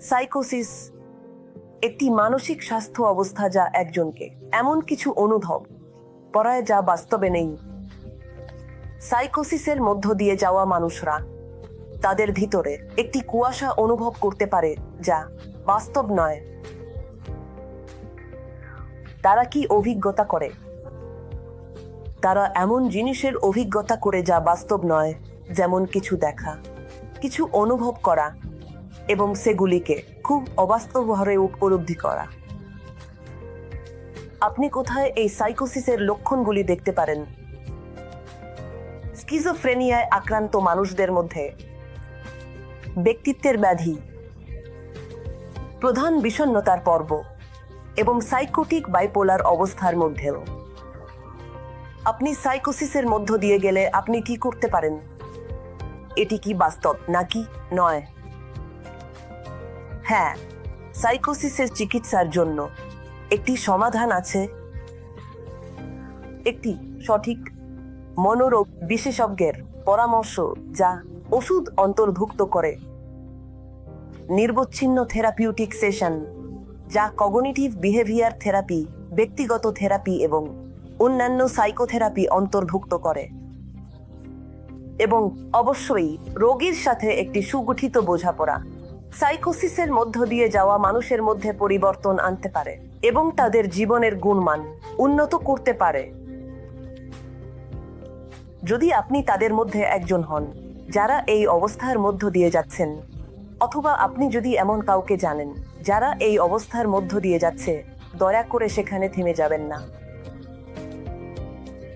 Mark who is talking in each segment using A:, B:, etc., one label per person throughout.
A: সাইকোসিস একটি মানসিক স্বাস্থ্য অবস্থা যা একজনকে এমন কিছু অনুভব পড়ায় যা বাস্তবে নেই। সাইকোসিসের মধ্য দিয়ে যাওয়া মানুষরা তাদের ভিতরে একটি কুয়াশা অনুভব করতে পারে যা বাস্তব নয়। তারা কি অভিজ্ঞতা করে? তারা এমন জিনিসের অভিজ্ঞতা করে যা বাস্তব নয়, যেমন কিছু দেখা, কিছু অনুভব করা এবং সেগুলিকে খুব অবাস্তবভাবে উপলব্ধি করা। আপনি কোথায় এই সাইকোসিসের লক্ষণগুলি দেখতে পারেন? স্কিজোফ্রেনিয়ায় আক্রান্ত মানুষদের মধ্যে ব্যক্তিত্বের ব্যাধি, প্রধান বিষণ্ণতার পর্ব এবং সাইকোটিক বাইপোলার অবস্থার মধ্যেও। আপনি সাইকোসিসের মধ্য দিয়ে গেলে আপনি কি করতে পারেন? এটি কি বাস্তব নাকি নয়? হ্যাঁ সাইকোসিসের চিকিৎসার জন্য একটি সমাধান আছে। একটি সঠিক মনোরোগ বিশেষজ্ঞের পরামর্শ যা ওষুধ অন্তর্ভুক্ত করে। নির্বচ্ছিন্ন থেরাপিউটিক সেশন, যা কগনিটিভ বিহেভিয়ার থেরাপি, ব্যক্তিগত থেরাপি এবং অন্যান্য সাইকোথেরাপি অন্তর্ভুক্ত করে। এবং অবশ্যই রোগীর সাথে একটি সুগঠিত বোঝাপড়া। সাইকোসিসের মধ্য দিয়ে যাওয়া মানুষের মধ্যে পরিবর্তন আনতে পারে এবং তাদের জীবনের গুণমান উন্নত করতে পারে। যদি আপনি তাদের মধ্যে একজন হন, যারা এই অবস্থার মধ্য দিয়ে যাচ্ছেন, অথবা আপনি যদি এমন কাউকে জানেন, যারা এই অবস্থার মধ্য দিয়ে যাচ্ছে, দয়া করে সেখানে থেমে যাবেন না।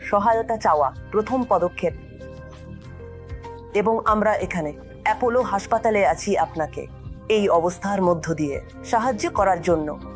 A: সহায়তা চাওয়া প্রথম পদক্ষেপ। এবং আমরা এখানে অ্যাপোলো হাসপাতালে আছি আপনাকে। এই অবস্থার মধ্য দিয়ে সাহায্য করার জন্য।